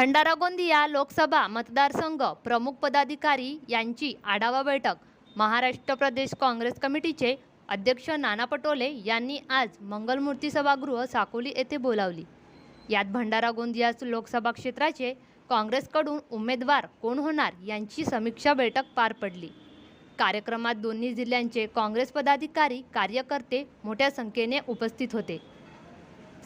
भंडारा गोंदिया लोकसभा मतदारसंघ प्रमुख पदाधिकारी यांची आढावा बैठक. महाराष्ट्र प्रदेश काँग्रेस कमिटीचे अध्यक्ष नाना पटोले यांनी आज मंगलमूर्ती सभागृह साकोली येथे बोलावली. यात भंडारा गोंदिया लोकसभा क्षेत्राचे काँग्रेसकडून उमेदवार कोण होणार यांची समीक्षा बैठक पार पडली. कार्यक्रमात दोन्ही जिल्ह्यांचे काँग्रेस पदाधिकारी कार्यकर्ते मोठ्या संख्येने उपस्थित होते.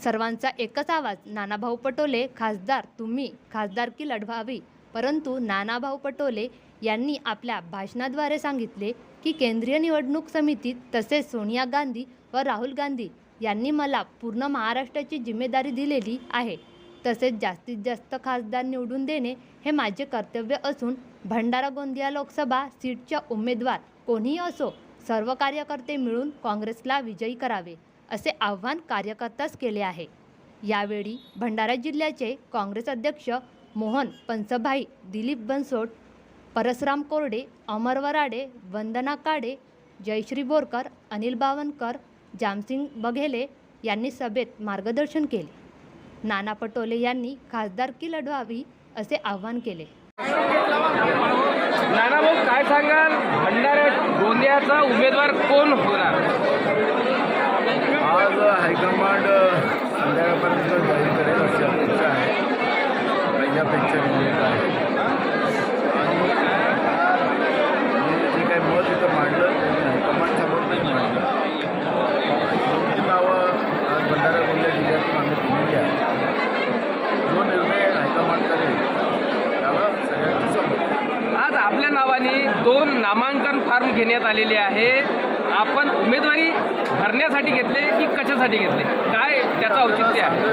सर्वांचा एकच आवाज नानाभाऊ पटोले खासदार तुम्ही खासदारकी लढवावी. परंतु नानाभाऊ पटोले यांनी आपल्या भाषणाद्वारे सांगितले की केंद्रीय निवडणूक समितीत तसेच सोनिया गांधी व राहुल गांधी यांनी मला पूर्ण महाराष्ट्राची जिम्मेदारी दिलेली आहे. तसेच जास्तीत जास्त खासदार निवडून देणे हे माझे कर्तव्य असून भंडारा गोंदिया लोकसभा सीटच्या उमेदवार कोणीही असो सर्व कार्यकर्ते मिळून काँग्रेसला विजयी करावे. असे आव्हान कार्यकर्त्यास केले आहे. यावेळी भंडारा जिल्ह्याचे काँग्रेस अध्यक्ष मोहन पंचभाई दिलीप बनसोड परसराम कोरडे अमर वराडे वंदना काडे जयश्री बोरकर अनिल बावनकर जामसिंग बघेले यांनी सभेत मार्गदर्शन केले. नाना पटोले यांनी खासदारकी लढवावी असे आवाहन केले. नाना भाऊ काय सांगाल? भंडारा गोंदियाचा उमेदवार कोण होणार? आज हायकमांड संध्याकाळपर्यंत जाहीर करेल अशी अपेक्षा आहे. पहिल्यापेक्षा निवडणूक आहे? आणि जे काही मत इथं मांडलं त्यांनी हायकमांड समोर नाही मांडलं. दोन्ही नावं आज भंडारा गोंदिया जिल्ह्यातून आम्ही दिलेली आहे जो निर्णय हायकमांड करेल त्याला सगळ्यांची समोर आज आपल्या नावाने दोन नामांकन फॉर्म घेण्यात आलेले आहे आपण उमेदवारी भरण्यासाठी घेतले की कशासाठी घेतले? काय त्याचं औचित्य आहे?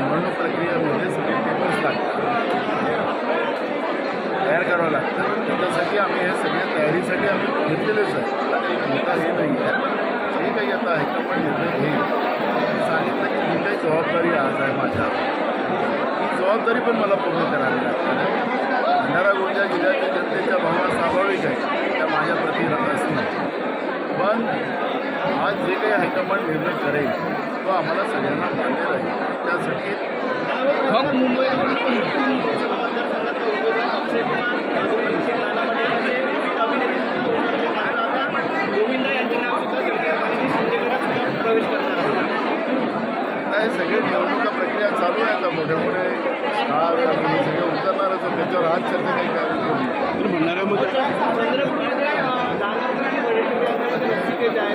निवडणूक प्रक्रियेमध्ये सगळे पेपर्स लागतात तयार करावं लागतं. त्याच्यासाठी आम्ही हे सगळ्या तयारीसाठी आम्ही घेतलेलेच आहे आता एक मुद्दा हे नाही आहे. जे काही आता हायकमांड निर्णय घेईल सांगितलं की ही काही जबाबदारी आज आहे माझ्या. ती जबाबदारी पण मला पूर्ण करावी लागते. भंडारा गोंदिया जिल्ह्यातील जनतेच्या भावना स्वाभाविक आहे त्या माझ्या प्रती असणार पण आज जे काही हायकमांड निर्णय करेल तो आम्हाला सगळ्यांना मान्य राहील. त्यासाठी काय सगळे निवडणुका प्रक्रिया चालू आहे आता. मोठे मोठे स्टार आणि हे सगळे उतरणारच. त्याच्यावर आज चर्चा काही काय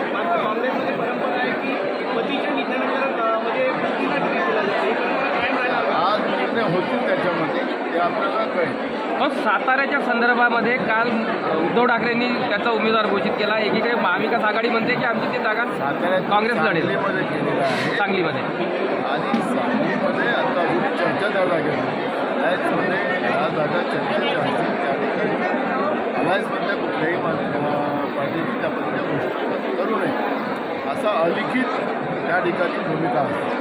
आज निर्णय होतील त्याच्यामध्ये ते आपल्याला कळेल. मग साताऱ्याच्या संदर्भामध्ये काल उद्धव ठाकरेंनी त्याचा उमेदवार घोषित केला. एकीकडे महाविकास आघाडी म्हणते की आमची ती जागा साताऱ्यात काँग्रेस लढेल. सांगलीमध्ये केलेलं आहे. सांगलीमध्ये. आणि सांगलीमध्ये आता चर्चा त्या जागेवर त्याचमध्ये ह्या जागा चर्चेच्या असतील त्या ठिकाणी अलायन्समधल्या कुठल्याही त्या असा अलिखित त्या ठिकाणी भूमिका असते.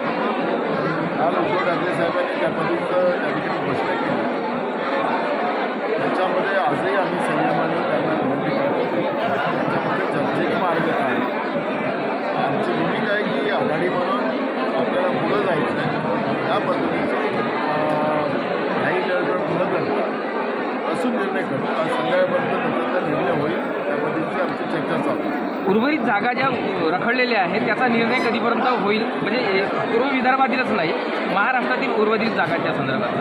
काल उद्धव ठाकरे साहेबांनी त्या पद्धतीचं त्या ठिकाणी घोषणा केली. त्याच्यामध्ये आजही आम्ही संयमाने त्यांना विनंती करतो त्याच्यामध्ये चर्चेचे मार्ग काय आमची भूमिका आहे की आघाडी म्हणून आपल्याला पुढं जायचं आहे. त्या पद्धतीचं नाही जळजळ पुढं करतो. असून निर्णय करतो. आज संध्याकाळपर्यंत त्याचा निर्णय होईल. त्या पद्धतीची आमची चर्चा चालू आहे. उर्वरित जागा ज्या रखडलेल्या आहेत त्याचा निर्णय कधीपर्यंत होईल? म्हणजे पूर्व विदर्भातीलच नाही महाराष्ट्रातील उर्वरित जागांच्या संदर्भात.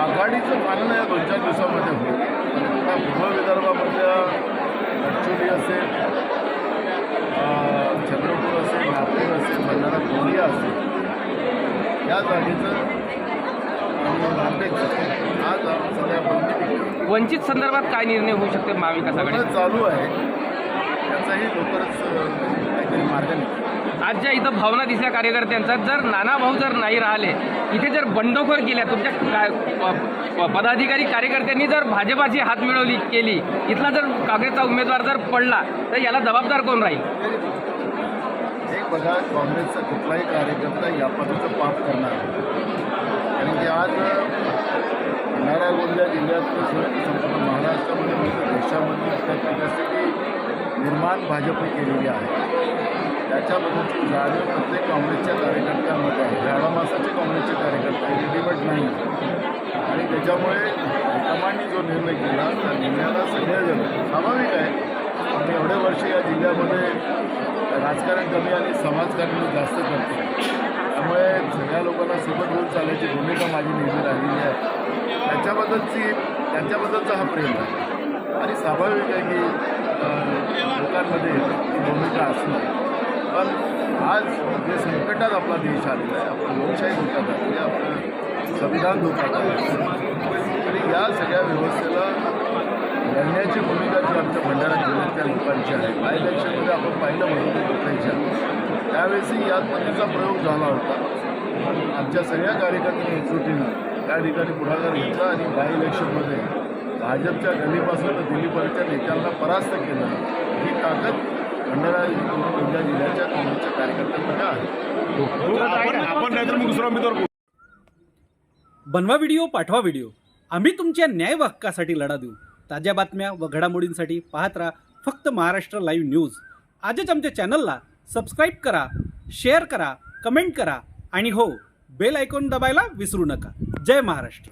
आघाडीचं पालन या दोन चार दिवसामध्ये होईल. पूर्व विदर्भामधल्या असेल चंद्रपूर असेल नागपूर असेल भंडारा गोंदिया असेल या जागेचं आज सध्या वंचित संदर्भात काय निर्णय होऊ शकते महाविकास आघाडी चालू आहे. त्याचाही लवकरच काहीतरी मार्ग निघतो आज ज्या इथं भावना दिसल्या कार्यकर्त्यांचा. जर नाना भाऊ जर नाही राहिले इथे जर बंडखोर केल्या तुमच्या काय पदाधिकारी कार्यकर्त्यांनी जर भाजपाची हात मिळवली केली इथला जर काँग्रेसचा उमेदवार जर पडला तर याला जबाबदार कोण राहील? एक बघा काँग्रेसचा कुठलाही कार्यकर्ता या पद्धतीचं पाप करणार. कारण की आज भंडारा गोंदिया जिल्ह्यातलं महाराष्ट्रामध्ये देशामध्ये निर्माण भाजपने केलेली आहे. त्याच्याबरोबर त्याच्याबद्दलची जाणीव प्रत्येक काँग्रेसच्या कार्यकर्त्यांमध्ये आहे. झाडामासाचे काँग्रेसचे कार्यकर्ते रेडीमेड नाही. आणि त्याच्यामुळे हायकमांडनी जो निर्णय केला त्या निर्णयाला सगळेजण स्वाभाविक आहे. पण एवढे वर्ष या जिल्ह्यामध्ये राजकारण कमी आणि समाजकारण जास्त करतो. त्यामुळे सगळ्या लोकांना सोबत घेऊन चालायची भूमिका माझी नेहमी राहिलेली आहे. त्याच्याबद्दलची त्यांच्याबद्दलचा हा प्रेम आहे. आणि स्वाभाविक आहे की लोकांमध्ये भूमिका असणार. पण आज जे संकटात आपला देश आलेला आहे आपला लोकशाही धोक्यात आलेली आहे आपलं संविधान धोक्यात आलेलं आणि या सगळ्या व्यवस्थेला लढण्याची भूमिका जी आमच्या भंडारा जिल्ह्यातल्या लोकांची आहे. बाय इलेक्शनमध्ये आपण पाहिलं म्हणून लोकांच्या त्यावेळेसही याच पद्धतीचा प्रयोग झाला होता. आमच्या सगळ्या कार्यकर्त्यांनी एकजुटीनं त्या ठिकाणी पुढाकार घेतला आणि बाय इलेक्शनमध्ये भाजपच्या गल्लीपासून तर दिल्लीपर्यंतच्या नेत्यांना परास्त केलं. ही ताकद भंडारा जिल्ह्या जिल्ह्याच्या काँग्रेसच्या कार्यकर्त्यांमध्ये आहे? बनवा व्हिडिओ पाठवा व्हिडिओ. आम्ही तुमच्या न्याय हक्कासाठी लढा देऊ. ताज्या बातम्या व घडामोडींसाठी पाहत राहा फक्त महाराष्ट्र लाईव्ह न्यूज. आजच आमच्या चॅनलला सबस्क्राईब करा शेअर करा कमेंट करा आणि हो बेल आयकॉन दबायला विसरू नका. जय महाराष्ट्र.